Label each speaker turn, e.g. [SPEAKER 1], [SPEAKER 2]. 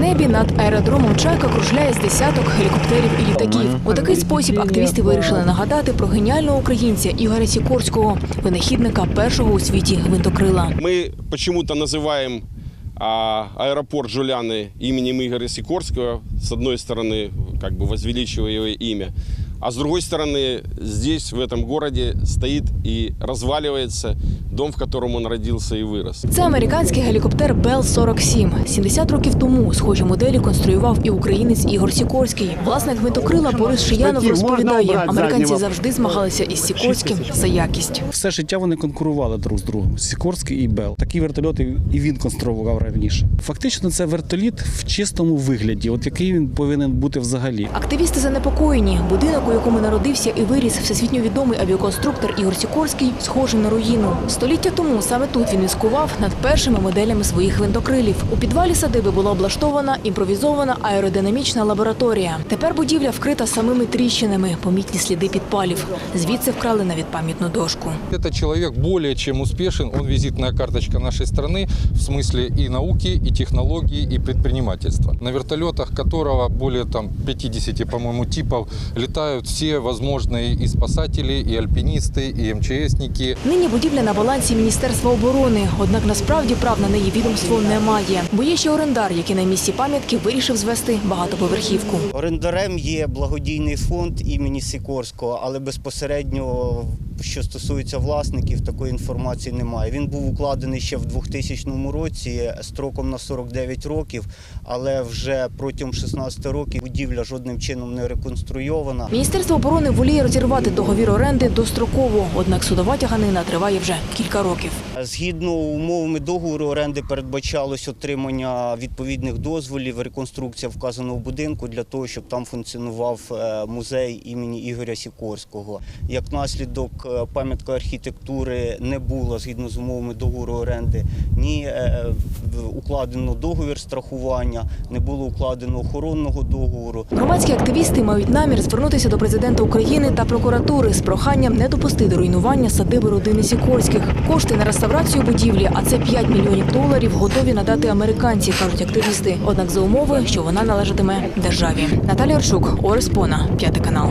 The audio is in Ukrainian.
[SPEAKER 1] небі над аеродромом Чайка кружляє з десяток гелікоптерів і літаків. У такий спосіб активісти вирішили нагадати про геніального українця Ігоря Сікорського, винахідника першого у світі гвинтокрила.
[SPEAKER 2] Мы почему-то называем а, аэропорт Жуляны именем Игоря Сикорского. С одной стороны, как бы возвеличивая его имя. А с другой стороны, здесь, в этом городе, стоит и разваливается дом, в котором он родился и вырос.
[SPEAKER 1] Це американський гелікоптер Бел 47 70 років тому схожі моделі конструював і українець Ігор Сікорський. Власник гвинтокрила Борис Шиянов розповідає, американці завжди змагалися із Сікорським за якість.
[SPEAKER 3] Все життя вони конкурували друг з другом. Сікорський і Бел. Такі вертольоти і він конструював раніше. Фактично, це вертоліт в чистому вигляді, от який він повинен бути взагалі.
[SPEAKER 1] Активісти занепокоєні. Будинок, у якому народився і виріс всесвітньо відомий авіаконструктор Ігор Сікорський, схожий на руїну. Століття тому саме тут він міскував над першими моделями своїх гвинтокрилів. У підвалі садиби була облаштована імпровізована аеродинамічна лабораторія. Тепер будівля вкрита самими тріщинами, помітні сліди підпалів. Звідси вкрали навіть пам'ятну дошку.
[SPEAKER 4] Этот человек более чем успешен, он визитная карточка нашей страны в смысле и науки, и технологий, и предпринимательства. На вертолетах которого более там 50, по-моему, типов летают все возможные и спасатели, и альпинисты, и МЧСники.
[SPEAKER 1] Нині будівля на балансі Міністерства оборони, однак насправді прав на неї відомство немає. Бо є ще орендар, який на місці пам'ятки вирішив звести багатоповерхівку.
[SPEAKER 5] Орендарем є благодійний фонд імені Сікорського, але безпосередньо, що стосується власників, такої інформації немає. Він був укладений ще в 2000 році строком на 49 років, але вже протягом 16 років будівля жодним чином не реконструйована.
[SPEAKER 1] Міністерство оборони воліє розірвати договір оренди достроково, однак судова тяганина триває вже кілька років.
[SPEAKER 5] Згідно умовами договору оренди передбачалось отримання відповідних дозволів, реконструкція вказаного будинку для того, щоб там функціонував е, музей імені Ігоря Сікорського. Як наслідок, пам'ятка архітектури не була згідно з умовами договору оренди, ні е, укладено договір страхування, не було укладено охоронного договору.
[SPEAKER 1] Громадські активісти мають намір звернутися до президента України та прокуратури з проханням не допустити руйнування садиби родини Сікорських. Кошти на реставрацію будівлі, а це 5 мільйонів доларів, готові надати американці, кажуть активісти. Однак за умови, що вона належатиме державі. Наталія Орчук, Орес Пона, п'ятий канал.